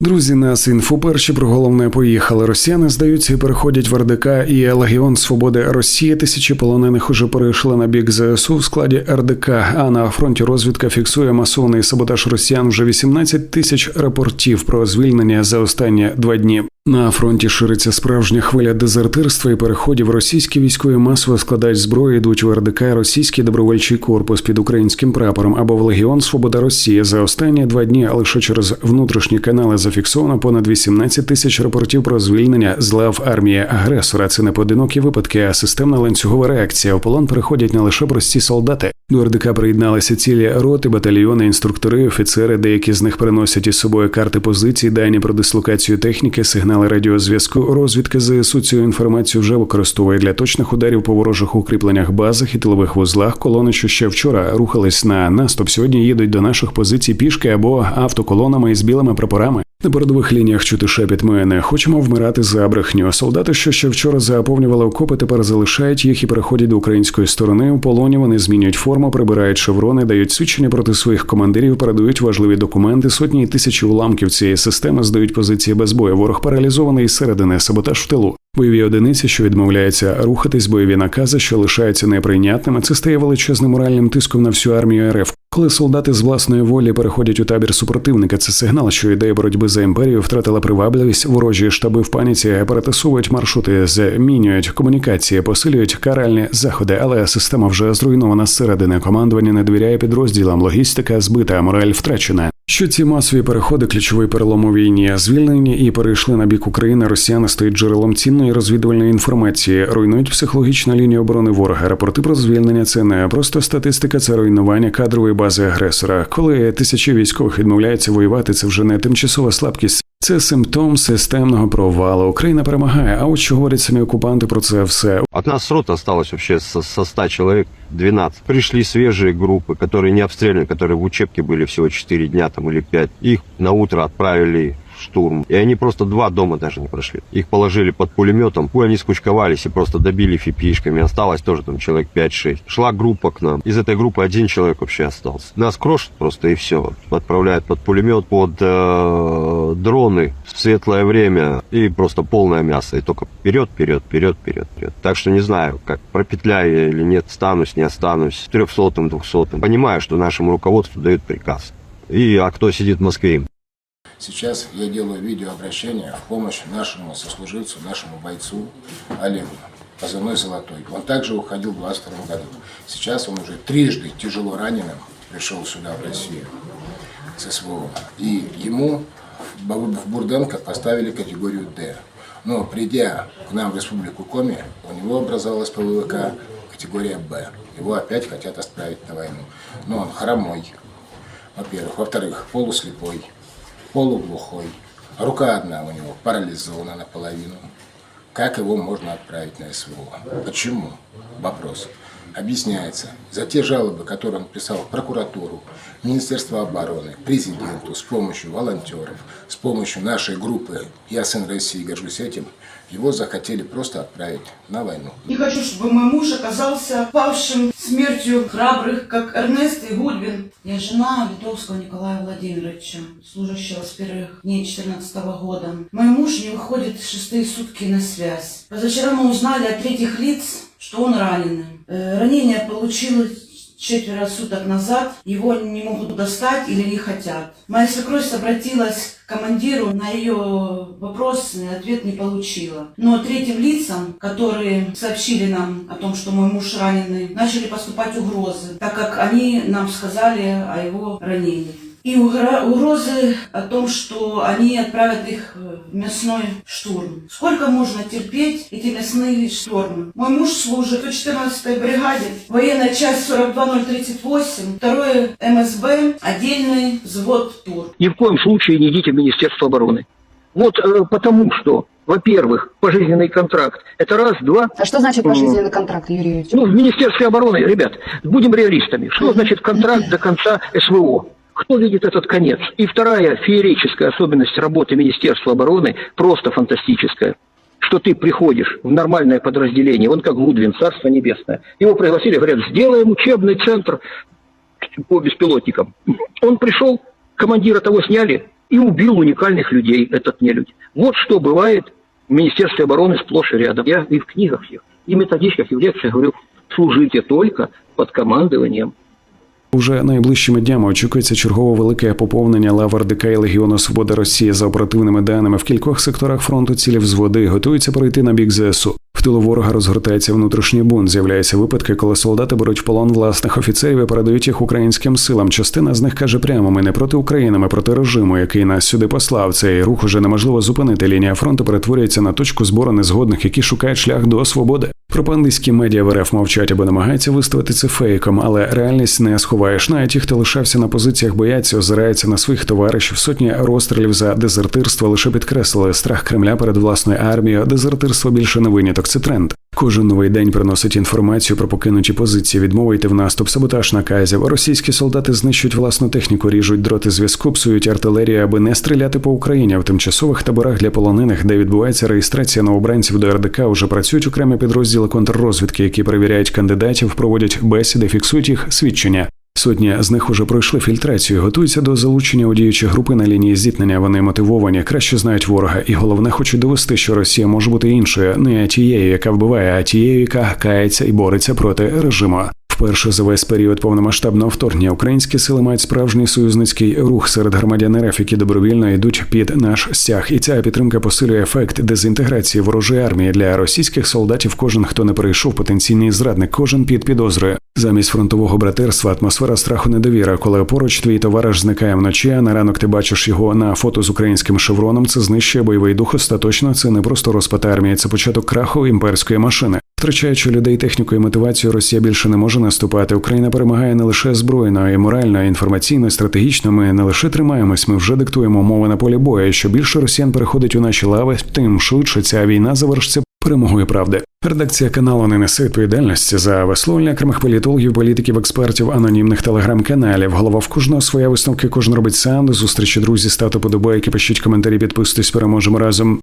Друзі, нас інфоперші про головне поїхали. Росіяни здаються і переходять в РДК і Легіон Свободи Росії. Тисячі полонених уже перейшли на бік ЗСУ в складі РДК. А на фронті розвідка фіксує масовний саботаж росіян. Вже 18 тисяч рапортів про звільнення за останні два дні. На фронті шириться справжня хвиля дезертирства і переходів. Російські військові масово складають зброю, йдуть в РДК, російський добровольчий корпус під українським прапором або в Легіон Свобода Росії. За останні два дні лише через внутрішні канали зафіксовано понад 18 тисяч рапортів про звільнення з лав армії агресора. Це не поодинокі випадки, а системна ланцюгова реакція. У полон переходять не лише прості солдати. До РДК приєдналися цілі роти, батальйони, інструктори, офіцери. Деякі з них приносять із собою карти позицій, дані про дислокацію техніки, сигнали радіозв'язку. Розвідка ЗСУ цю інформацію вже використовує для точних ударів по ворожих укріпленнях, базах і тилових вузлах. Колони, що ще вчора рухались на наступ, сьогодні їдуть до наших позицій пішки або автоколонами із білими прапорами. На передових лініях чути шепіт ми не хочемо вмирати за брехню. Солдати, що ще вчора заповнювали окопи, тепер залишають їх і переходять до української сторони. У полоні вони змінюють форму, прибирають шеврони, дають свідчення проти своїх командирів, передають важливі документи. Сотні і тисячі уламків цієї системи здають позиції без бою. Ворог паралізований середини саботаж в тилу. Бойові одиниці, що відмовляються рухатись, бойові накази, що лишаються неприйнятними. Це стає величезним моральним тиском на всю армію РФ. Коли солдати з власної волі переходять у табір супротивника, це сигнал, що ідея боротьби за імперію втратила привабливість. Ворожі штаби в паніці перетасовують маршрути, змінюють комунікації, посилюють каральні заходи, але система вже зруйнована зсередини. Командування не довіряє підрозділам, логістика збита, мораль втрачена. Що ці масові переходи ключовий перелом у війні звільнені і перейшли на бік України. Росіяни стають джерелом цінної розвідувальної інформації, руйнують психологічну лінію оборони ворога. Рапорти про звільнення це не просто статистика, це руйнування кадрової бази агресора. Коли тисячі військових відмовляються воювати, це вже не тимчасова слабкість. Це симптом системного провалу. Україна перемагає. А от що говорять самі окупанти про це все? От нас рота осталось вообще со, со 100 человек 12. Пришли свежие группы, которые не обстреляны, которые в учебке были всего 4 дня там, или 5. Их на утро отправили в Штурм. И они просто два дома даже не прошли. Их положили под пулеметом. Пули они скучковались и просто добили фипишками. Осталось тоже там человек 5-6. Шла группа к нам. Из этой группы один человек вообще остался. Нас крошат просто и все. Отправляют под пулемет, под э, дроны в светлое время. И просто полное мясо. И только вперед, вперед, вперед, вперед, вперед. Так что не знаю, как пропетляю или нет, останусь, не останусь. Трехсотым, двухсотым. Понимаю, что нашему руководству дают приказ. И а кто сидит в Москве, Сейчас я делаю видеообращение в помощь нашему сослуживцу, нашему бойцу Олегу, позывной «Золотой». Он также уходил в 22 году. Сейчас он уже трижды тяжело раненым пришел сюда, в Россию, с СВО. И ему в Бу- в Бурденко поставили категорию «Д». Но придя к нам в Республику Коми, у него образовалась ПВК категория «Б». Его опять хотят отправить на войну. Но он хромой, во-первых. Во-вторых, полуслепой, полуглухой. Рука одна у него парализована наполовину. Как его можно отправить на СВО? Почему? Вопрос. Объясняется. За те жалобы, которые он писал в прокуратуру, Министерство обороны, президенту с помощью волонтеров, с помощью нашей группы «Я сын России, горжусь этим», его захотели просто отправить на войну. Не хочу, чтобы мой муж оказался павшим смертью храбрых, как Эрнест и Гудвин. Я жена Литовского Николая Владимировича, служащего с первых дней 2014 года. Мой муж не выходит шестые сутки на связь. Позавчера мы узнали от третьих лиц, что он раненый. Э, Ранение получил четверо суток назад. Его не могут достать или не хотят. Моя свекровь обратилась к командиру, на ее вопрос и ответ не получила. Но третьим лицам, которые сообщили нам о том, что мой муж раненый, начали поступать угрозы, так как они нам сказали о его ранении. И угро- угрозы о том, что они отправят их в мясной штурм. Сколько можно терпеть эти мясные штурмы? Мой муж служит в 114-й бригаде, военная часть 42038, второе МСБ, отдельный взвод ТУР. ни в коем случае не идите в Министерство обороны. Вот э, потому что, во-первых, пожизненный контракт – это раз, два. А что значит пожизненный контракт, Юрий Юрьевич? Ну, в Министерстве обороны, ребят, будем реалистами. Что значит контракт до конца СВО? Кто видит этот конец? И вторая феерическая особенность работы Министерства обороны, просто фантастическая, что ты приходишь в нормальное подразделение, он как Гудвин, Царство Небесное. Его пригласили, говорят, сделаем учебный центр по беспилотникам. Он пришел, командира того сняли, и убил уникальных людей этот нелюдь. Вот что бывает в Министерстве обороны сплошь и рядом. Я и в книгах всех, и в методичках, и в лекциях говорю, служите только под командованием Уже найближчими днями очікується чергове велике поповнення лав РДК Легіону Свободи Росії за оперативними даними. В кількох секторах фронту цілі взводи готуються перейти на бік ЗСУ. В тилу ворога розгортається внутрішній бунт. З'являються випадки, коли солдати беруть в полон власних офіцерів і передають їх українським силам. Частина з них каже прямо: ми не проти України, ми проти режиму, який нас сюди послав. Цей рух уже неможливо зупинити. Лінія фронту перетворюється на точку збору незгодних, які шукають шлях до свободи. Пропагандистські медіа в РФ мовчать або намагаються виставити це фейком, але реальність не сховаєш. Навіть ті, хто лишався на позиціях, бояться, озираються на своїх товаришів. Сотні розстрілів за дезертирство лише підкреслили страх Кремля перед власною армією. Дезертирство більше не виняток. Це тренд. Кожен новий день приносить інформацію про покинуті позиції, відмови йти в наступ, саботаж наказів. Російські солдати знищують власну техніку, ріжуть дроти зв'язку, псують артилерію, аби не стріляти по Україні. В тимчасових таборах для полонених, де відбувається реєстрація новобранців до РДК, уже працюють окремі підрозділи контррозвідки, які перевіряють кандидатів, проводять бесіди, фіксують їх свідчення. Сотні з них уже пройшли фільтрацію, готуються до залучення у діючі групи на лінії зіткнення. Вони мотивовані, краще знають ворога, і головне хочуть довести, що Росія може бути іншою, не тією, яка вбиває, а тією, яка кається і бореться проти режиму. Вперше за весь період повномасштабного вторгнення українські сили мають справжній союзницький рух серед громадян РФ, які добровільно йдуть під наш стяг. І ця підтримка посилює ефект дезінтеграції ворожої армії для російських солдатів. Кожен, хто не перейшов потенційний зрадник, кожен під підозрою. Замість фронтового братерства атмосфера страху недовіра, коли поруч твій товариш зникає вночі, а на ранок ти бачиш його на фото з українським шевроном. Це знищує бойовий дух остаточно. Це не просто розпад армії, це початок краху імперської машини. Втрачаючи людей, техніку і мотивацію, Росія більше не може наступати. Україна перемагає не лише збройно, а й морально, інформаційно, стратегічно. Ми не лише тримаємось, ми вже диктуємо умови на полі бою. Що більше росіян переходить у наші лави, тим швидше ця війна завершиться перемогою правди. Редакція каналу не несе відповідальності за висловлення окремих політологів, політиків, експертів, анонімних телеграм-каналів. Голова в кожного своя висновки, кожен робить сам. До зустрічі, друзі, стати подобайки, пишіть коментарі, підписуйтесь, переможемо разом.